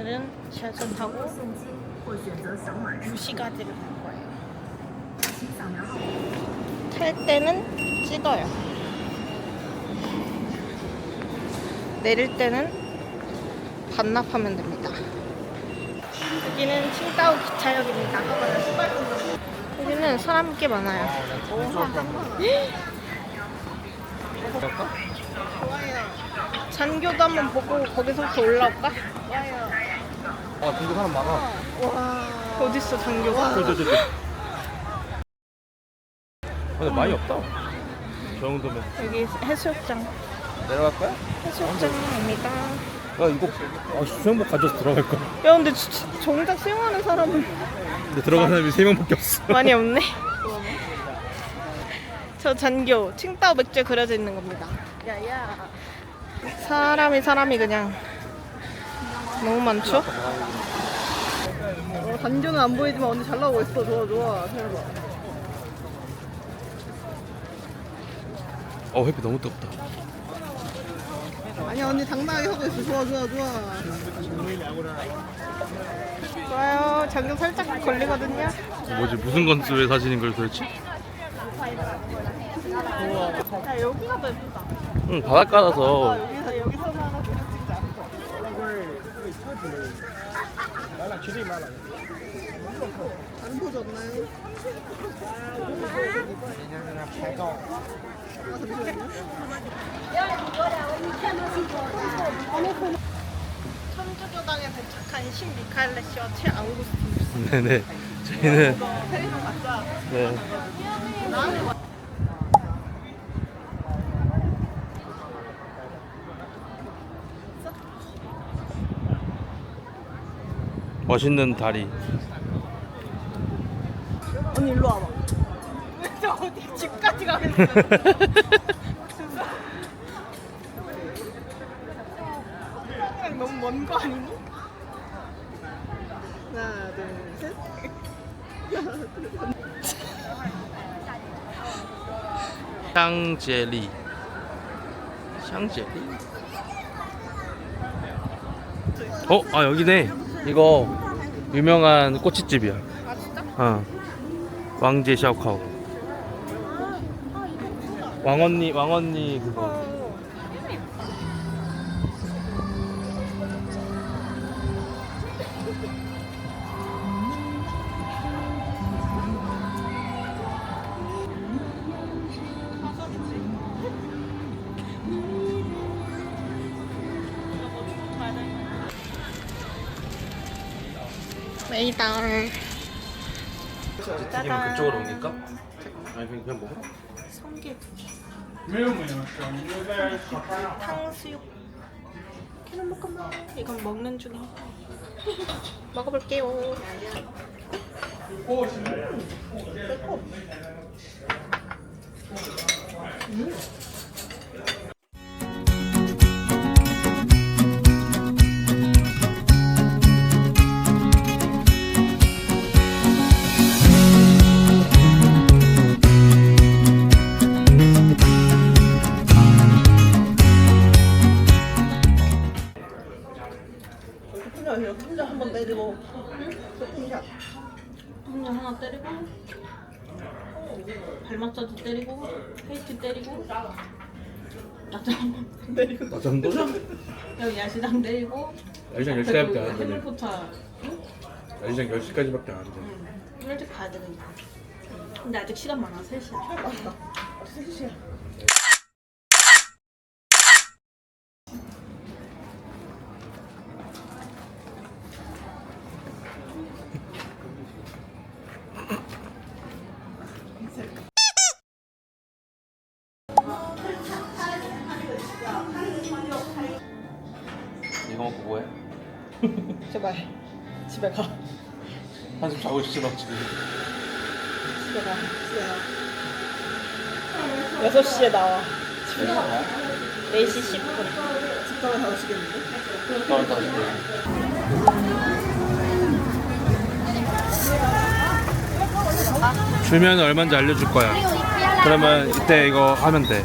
오늘은 지하철 타고 유시가지를 갈 거예요. 탈 때는 찍어요. 내릴 때는 반납하면 됩니다. 여기는 칭다오 기차역입니다. 여기는 사람 꽤 많아요. 잔교도 한번 보고 거기서부터 올라올까? 아 근데 사람 많아 어딨어 잔교가? 저저 저 근데 많이 없다 저 정도면 여기 해수욕장. 내려갈 거야? 해수욕장입니다. 야 이거 아 수영복 가져서 들어갈 거야 야 근데 지- 지- 정작 수영하는 사람은 근데 들어간 사람이 세 명밖에 없어 많이 없네. 저 잔교 칭따오 맥주에 그려져 있는 겁니다. 야야. 사람이 사람이 그냥 너무 많죠? 어, 단교는 안 보이지만 언니 잘 나오고 있어. 좋아, 좋아. 잘 봐. 어 햇빛 너무 뜨겁다 아니야, 언니 당당하게 하고 있어. 좋아, 좋아, 좋아. 좋아요. 잔교 살짝 걸리거든요. 뭐지 무슨 건수의 사진인 걸 도대체? 야 여기가 더 예쁘다. 응 바닷가라서 여기서 여기서 하나 찍자. 안 보셨나요? 천주교당에 도착한 신 미카엘레 씨와 최 앙구스틴 네네 저희는 테리노 가자. 네 멋있는 다리 언니 일로 와봐. 저 어디 집까지 가겠어. 너무 먼 거 아니니? 하나, 둘, 셋. 샹젤리 샹젤리 어? 아 여기네 이거 유명한 꼬치집이야. 아 진짜? 어. 왕제 샤오카오. 왕언니 왕언니 그거 어. 메이달 짜잔. 그쪽으로 옮길까? 아니 그냥, 그냥 먹어? 성게 탕수육. 이건 먹어봐 이건 먹는 중에 먹어볼게요. 팀 때리고 나도 한번 때리고 나 정도? 여기 야시장 때리고 야시장 그 10시까지밖에 안 해물포차 야시장 10시까지밖에 안 돼. 응. 일찍 가야 되니까 근데 아직 시간 많아 3시야 맞다. 셋이야. 제발. 집에 가. 한숨 자고 있지 너 지금 집에 가. 집에 가. 6시에 나와. 집에 가 4시 10분 집 가면 다 오시겠는데? 다음 다시 주면 얼마인지 알려줄 거야 그러면 이때 이거 하면 돼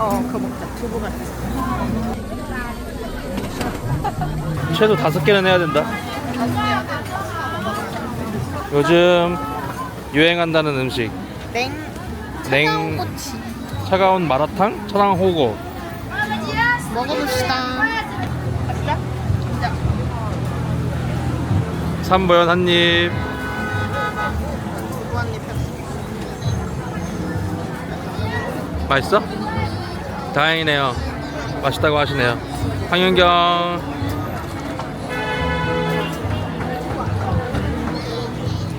어 그거 먹자 두부 같은 최소 다섯 개는 해야 된다. 요즘 유행한다는 음식 냉. 냉. 차가운 꼬치. 차가운 마라탕, 차랑 호고. 먹어봅시다. 3보연 한 입. 무한리 맛있어? 다행이네요. 맛있다고 하시네요. 황윤경.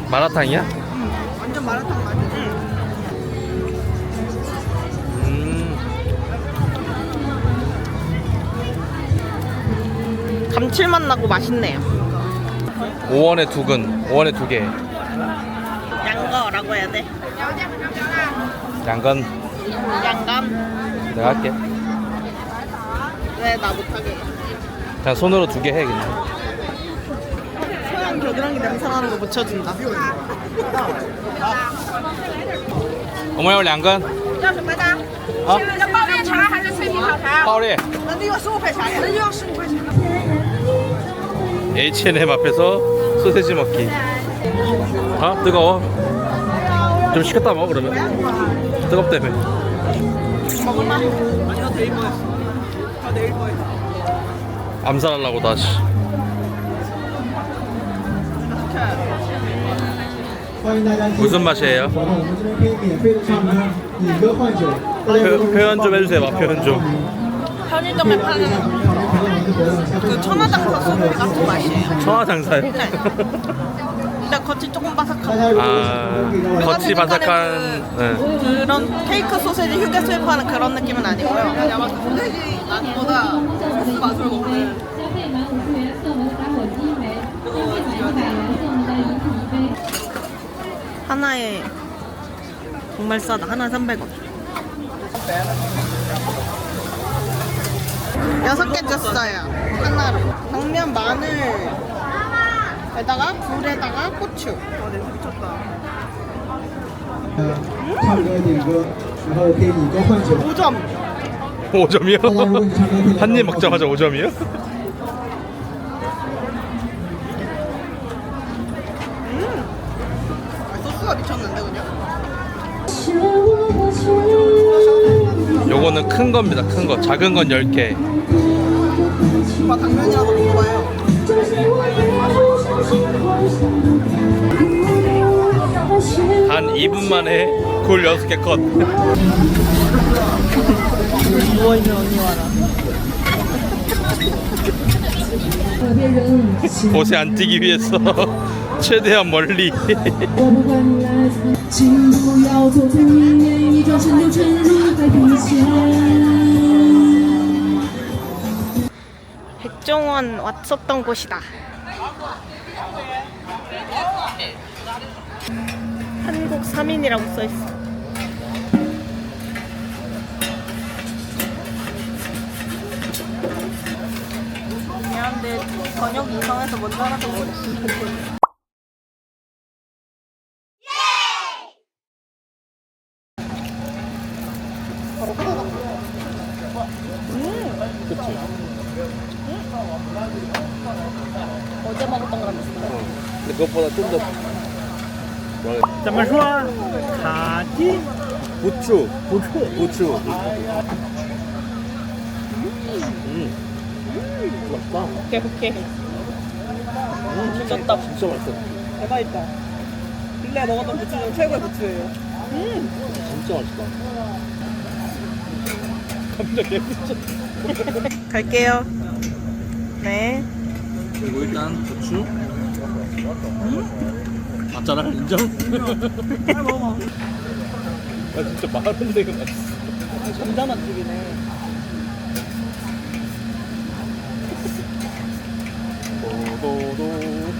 마라탕이야? 완전 마라탕 맛. 음. 감칠맛 나고 맛있네요. 5원에 두 근, 5원에 두 개. 양거라고 해야 돼. 양건 양감. 내가 할게. 왜 나 못하게? 해? 그냥 손으로 두 개 해, 그냥. 소양 겨드랑이 냄새 나는 거 묻혀준다. 어머니 양건? 要什么的？ 어? 要泡面茶还是脆皮烤肠？ 파울이 那就要十五块钱，那就要十五块钱。 H&M 앞에서 소세지 먹기. 아 뜨거워. 좀 식혔다 먹어 그러면. 뜨겁다며. 먹을만. 아니야 내일 뭐 했어? 암살하려고 다시. 무슨 맛이에요? 표, 표현 좀 해주세요. 맛 표현 좀. 편의점에 파는 그 천하장사 소고기 같은 그 맛이에요. 천하장사요? 네. 근데 겉이 조금 大 바삭하고 家如果 아 有 겉이 바삭한. 네. 그런 케이크 소세지 휴게소에 파는 그런 느낌은 아니고요. 아마 그 소세지 맛보다 소스 맛을 먹는 그거 드셔야 돼. 하나에 정말 싸다. 하나 300원. 여섯 개 줬어요. 하나로. 당면 마늘 게다가 굴에다가 고추. 와 냄새 미쳤다. 음! 5점. 5점이요? 한 입 먹자마자 5점이요? 소스가 미쳤는데 그냥? 요거는 큰 겁니다 큰 거 작은 건 10개 오빠 당면이라도 먹어봐요 한 2분 만에 골 6개 컷. 누워있는 언니 와라. 곳에 안 뛰기 위해서 최대한 멀리. 백종원 왔었던 곳이다. 한국 3인이라고 써있어. 미안한데 번역 이상해서 뭔지 하나도 모르겠어. 어제 먹었던 거랑 비슷해. 근데 그것보다 좀 더. 뭐라 怎么说？卡金 부추. 不错。 부추. 음. 맛있다. 오케이 오케이. 음, 미쳤다. 진짜 맛있어. 대박이다. 근래 먹었던 부추 중 최고의 부추예요. 진짜 맛있다. 감자 개부쳐. 갈게요. 네. 그리고 일단 부추. 음? 맞잖아 인정? 잘 먹어. 아 진짜 마른 데가 맛있어. 감자 맛집이네. 도도도.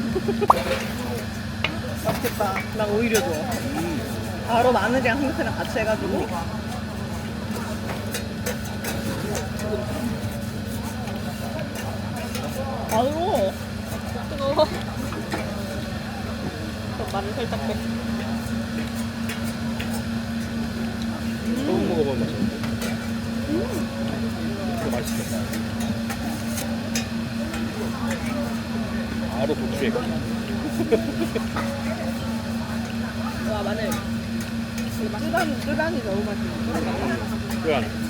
맛있겠다. 난 오히려 좋아. 바로 마늘이랑 홍태랑 같이 해가지고. 아유, 뜨거워. 저 마늘 살짝 빼. 처음 먹어본 맛인데. 음. 이거 맛있어. 바로 고추에. 와 마늘. 뜨단 뜨단이 너무 맛있어. 그냥